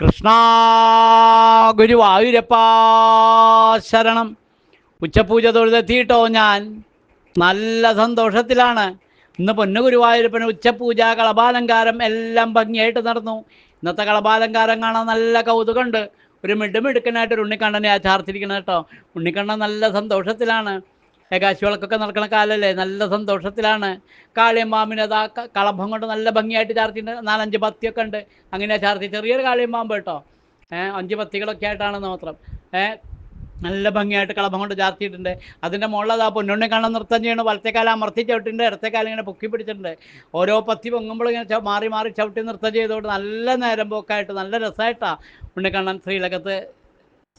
കൃഷ്ണ ഗുരുവായൂരപ്പാ ശരണം. ഉച്ചപൂജ തൊഴുതെത്തിയിട്ടോ ഞാൻ? നല്ല സന്തോഷത്തിലാണ്. ഇന്ന് പൊന്നു ഗുരുവായൂരപ്പന് ഉച്ചപൂജ കളഭാലങ്കാരം എല്ലാം ഭംഗിയായിട്ട് നടന്നു. ഇന്നത്തെ കളഭാലങ്കാരം കാണാൻ നല്ല കൗതുകമുണ്ട്. ഒരു മിടുമിടുക്കനായിട്ട് ഒരു ഉണ്ണിക്കണ്ണനെ ആ ചാർത്തിരിക്കുന്നത് കേട്ടോ. ഉണ്ണിക്കണ്ണൻ നല്ല സന്തോഷത്തിലാണ്. ഏകാശി വിളക്കൊക്കെ നടക്കുന്ന കാലല്ലേ? നല്ല സന്തോഷത്തിലാണ്. കാളിയമ്മാമിന് അതാ ക- കളഭം കൊണ്ട് നല്ല ഭംഗിയായിട്ട് ചാർത്തിയിട്ട് നാലഞ്ച് പത്തിയൊക്കെ ഉണ്ട്. അങ്ങനെ ചാർത്തി ചെറിയൊരു കാളിയമ്പാമ്പ് കേട്ടോ. അഞ്ച് പത്തികളൊക്കെ ആയിട്ടാണെന്ന് മാത്രം. ഏഹ് നല്ല ഭംഗിയായിട്ട് കളഭം കൊണ്ട് ചാർത്തിയിട്ടുണ്ട്. അതിന്റെ മുകളിൽ ആ പൊന്നുണ്ണി കാണാൻ നൃത്തം ചെയ്യണം വലത്തെ കാലം അമർത്തി ചവിട്ടിട്ടുണ്ട് കാലം ഇങ്ങനെ പൊക്കി പിടിച്ചിട്ടുണ്ട്. ഓരോ പത്തി പൊങ്ങുമ്പോൾ ഇങ്ങനെ മാറി മാറി ചവിട്ടി നൃത്തം ചെയ്തുകൊണ്ട് നല്ല നേരം പോക്കായിട്ട് നല്ല രസമായിട്ടാണ് ഉണ്ണിക്കണ്ണൻ ശ്രീലകത്ത്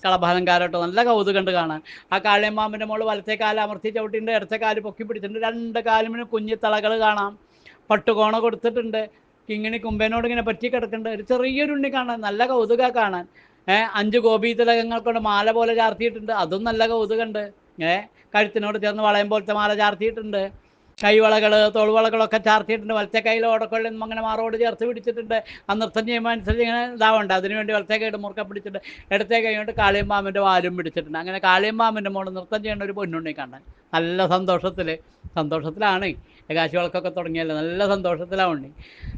കളഭാലങ്കാരോട്ടോ. നല്ല കൗതുകണ്ട് കാണാൻ. ആ കാളിയമ്മാമിന്റെ മോൾ വലത്തെ കാൽ അമർത്തി ചവിട്ടിന്റെ ഇടത്തെ കാൽ പൊക്കി പിടിച്ചിട്ടുണ്ട്. രണ്ട് കാലിമിന് കുഞ്ഞി തളകൾ കാണാം. പട്ടുകോണ കൊടുത്തിട്ടുണ്ട്. കിങ്ങിണി കുമ്പേനോട് ഇങ്ങനെ പറ്റി കിടക്കുന്നുണ്ട്. ഒരു ചെറിയൊരു ഉണ്ണി കാണാൻ നല്ല കൗതുക കാണാൻ. ഏഹ് അഞ്ച് ഗോപി തിലകങ്ങൾ കൊണ്ട് മാല പോലെ ചാർത്തിയിട്ടുണ്ട്. അതും നല്ല കൗതുകമുണ്ട് ഏഹ് കഴുത്തിനോട് ചേർന്ന് വളയം പോലത്തെ മാല ചാർത്തിയിട്ടുണ്ട്. കൈവളകൾ തോൾവളകളൊക്കെ ചാർത്തിയിട്ടുണ്ട്. വലത്തെ കൈയിൽ ഓടക്കൊള്ളിൽ അങ്ങനെ മാറോട് ചേർത്ത് പിടിച്ചിട്ടുണ്ട്. ആ നൃത്തം ചെയ്യുമ്പോൾ അനുസരിച്ച് ഇങ്ങനെ ഇതാവുണ്ട്. അതിനുവേണ്ടി വലത്തെ കൈയുടെ മുറുക്ക പിടിച്ചിട്ട് ഇടത്തെ കൈ കൊണ്ട് കാളിയമ്മാമിന്റെ വാലും പിടിച്ചിട്ടുണ്ട്. അങ്ങനെ കാളിയമ്മാമിന്റെ മോൾ നൃത്തം ചെയ്യേണ്ട ഒരു പൊന്നുണ്ണി കാണാൻ നല്ല സന്തോഷത്തിൽ സന്തോഷത്തിലാണ്. ഏകാശി വിളക്കൊക്കെ തുടങ്ങിയല്ലോ? നല്ല സന്തോഷത്തിലാണ് ഉണ്ണി.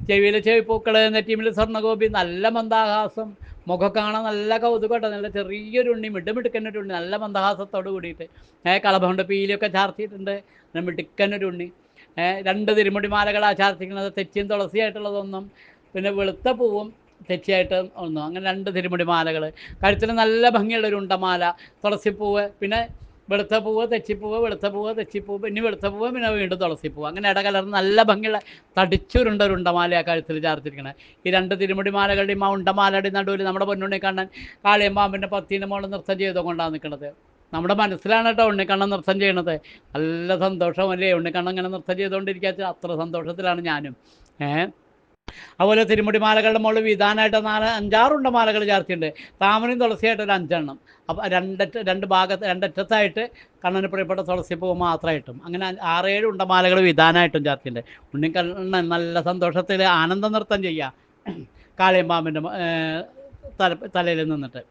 ചെവിയിൽ ചെവിപ്പൂക്കൾ നെറ്റീമിൽ സ്വർണഗോപി നല്ല മന്ദാഹാസം. മുഖം കാണാൻ നല്ല കൗതുകട്ടോ. നല്ല ചെറിയൊരു ഉണ്ണി മിടുമിടുക്കനൊരു ഉണ്ണി നല്ല മന്ദഹാസത്തോട് കൂടിയിട്ട്. ഏ കളഭം കൊണ്ട് പീലിയൊക്കെ ചാർത്തിയിട്ടുണ്ട്. മിടുക്കനൊരു ഉണ്ണി. രണ്ട് തിരുമുടി മാലകളാണ് ചാർത്തിക്കുന്നത്. തെച്ചിയും തുളസിയായിട്ടുള്ളതൊന്നും. പിന്നെ വെളുത്ത പൂവും തെച്ചിയായിട്ട് ഒന്നും. അങ്ങനെ രണ്ട് തിരുമുടിമാലകൾ കഴുത്തിൽ നല്ല ഭംഗിയുള്ളൊരു ഉണ്ടമാല. തുളസിപ്പൂവ്. പിന്നെ വെളുത്ത പൂവ് തെച്ചിപ്പൂവ് വെളുത്ത പൂവ് തെച്ചിപ്പൂവ് പിന്നെ വെളുത്ത പൂവ് പിന്നെ വീണ്ടും തുളസിപ്പൂവ് അങ്ങനെ ഇടകലർന്ന് നല്ല ഭംഗിയുള്ള തടിച്ചുരുണ്ട ഒരു ആ കഴുത്തിൽ ചാർത്തിരിക്കണത് ഈ രണ്ട് തിരുമുടി മാലകളുടെയും ആ ഉണ്ടമാലയുടെയും നടുവിൽ നമ്മുടെ പൊന്നുണ്ണി കണ്ണൻ കാളിയമ്പാമ്പിന്റെ പത്തീന്റെ മോളിൽ നൃത്തം ചെയ്തുകൊണ്ടാണ് നിൽക്കുന്നത് നമ്മുടെ മനസ്സിലാണ് കേട്ടോ ഉണ്ണിക്കണ്ണൻ നൃത്തം ചെയ്യണത്. നല്ല സന്തോഷമല്ലേ ഉണ്ണിക്കണ്ണൻ ഇങ്ങനെ നൃത്തം ചെയ്തുകൊണ്ടിരിക്കുക അത്ര സന്തോഷത്തിലാണ് ഞാനും. ഏഹ് അതുപോലെ തിരുമുടി മാലകളുടെ മുകളിൽ വിധാനമായിട്ട് നാല് അഞ്ചാറുണ്ട മാലകൾ ചാർത്തിയുണ്ട് താമരയും തുളസിയായിട്ട് ഒരു അഞ്ചെണ്ണം. അപ്പോൾ രണ്ടറ്റ രണ്ട് ഭാഗത്ത് രണ്ടറ്റത്തായിട്ട് കണ്ണന് പ്രിയപ്പെട്ട തുളസി പൂവ് മാത്രമായിട്ടും അങ്ങനെ ആറേഴ് ഉണ്ടമാലകൾ വിധാനമായിട്ടും ചേർത്തിട്ടുണ്ട്. ഉണ്ണിക്കണ്ണൻ നല്ല സന്തോഷത്തിൽ ആനന്ദ നൃത്തം ചെയ്യുക കാളിയമ്പാമ്പിന്റെ തല തലയിൽ നിന്നിട്ട്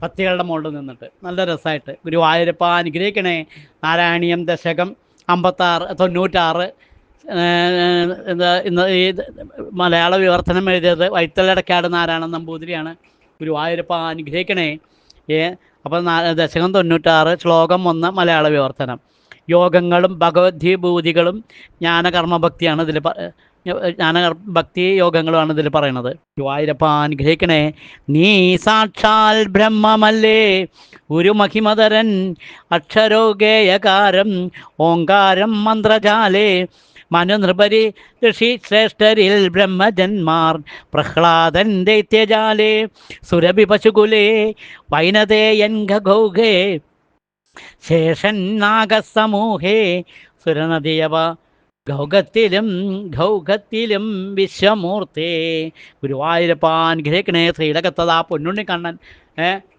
പത്തികളുടെ മുകളിൽ നിന്നിട്ട് നല്ല രസമായിട്ട്. ഗുരുവായൂരപ്പ അനുഗ്രഹിക്കണേ. നാരായണീയം ദശകം അമ്പത്താറ് തൊണ്ണൂറ്റാറ് എന്താ ഇന്ന് ഈ മലയാള വിവർത്തനം എഴുതിയത് വൈത്തലടക്കാട് നാരായണൻ നമ്പൂതിരിയാണ്. ഗുരുവായൂരപ്പ അനുഗ്രഹിക്കണേ. ഏ അപ്പോൾ ദശകം തൊണ്ണൂറ്റാറ് ശ്ലോകം ഒന്ന് മലയാള വിവർത്തനം. യോഗങ്ങളും ഭഗവദ്ഭൂതികളും ജ്ഞാനകർമ്മഭക്തിയാണ് ഇതിൽ ജ്ഞാന ഭക്തി യോഗങ്ങളുമാണ് ഇതിൽ പറയണത് ഗുരുവായൂരപ്പ അനുഗ്രഹിക്കണേ. നീ സാക്ഷാൽ ബ്രഹ്മമല്ലേ? ഒരു മഹിമതരൻ അക്ഷരോഗേയകാരം ഓങ്കാരം മന്ത്രജാലേ. മനുനൃപരി ഋഷി ശ്രേഷ്ഠരിൽ ബ്രഹ്മജന്മാർ പ്രഹ്ലാദൻ ദൈത്യജാലേ സുരഭി പശുകുലേ വൈനതേയൻ ഖഗൗഘേ ശേഷൻ നാഗസമൂഹേ സുരനദിയവ ഗൗഗത്തിലും ഗൗഗത്തിലും വിശ്വമൂർത്തേ. ഗുരുവായൂരപ്പ അനുഗ്രഹിക്കണേ ശ്രീലകത്തതാ പൊന്നുണ്ണി കണ്ണൻ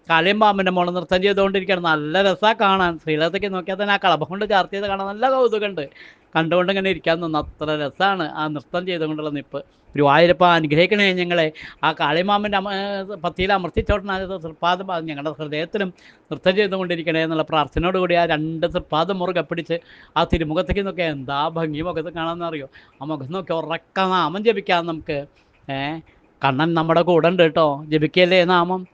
ഏ പാമ്പിന്റെ മോൾ നൃത്തം ചെയ്തുകൊണ്ടിരിക്കുകയാണ്. നല്ല രസമാണ് കാണാൻ. ശ്രീലതയ്ക്ക് നോക്കിയാൽ തന്നെ ആ കളഭം കൊണ്ട് ചാർത്തിയത് കാണാൻ നല്ല കൗതുകമുണ്ട്. കണ്ടുകൊണ്ട് ഇങ്ങനെ ഇരിക്കാൻ തോന്നുന്നു അത്ര രസമാണ് ആ നൃത്തം ചെയ്തുകൊണ്ടുള്ള നിപ്പ്. ഗുരുവായൂരപ്പ അനുഗ്രഹിക്കണേ ഞങ്ങളെ. ആ കാളിമാമന്റെ പത്തിയിൽ അമർത്തിച്ചോട്ടനായ തൃപ്പാദം ഞങ്ങളുടെ ഹൃദയത്തിലും നൃത്തം ചെയ്തുകൊണ്ടിരിക്കണേ എന്നുള്ള പ്രാർത്ഥനയോടുകൂടി ആ രണ്ട് തൃപ്പാദം മുറുകെ പിടിച്ച് ആ തിരുമുഖത്തേക്ക് നോക്കിയാൽ എന്താ ഭംഗി മുഖത്ത് കാണാമെന്നറിയോ ആ മുഖത്ത് നോക്കി ഉറക്ക നാമം ജപിക്കാം നമുക്ക്. ഏ കണ്ണൻ നമ്മുടെ കൂടെ ഉണ്ട് കേട്ടോ. ജപിക്കല്ലേ നാമം?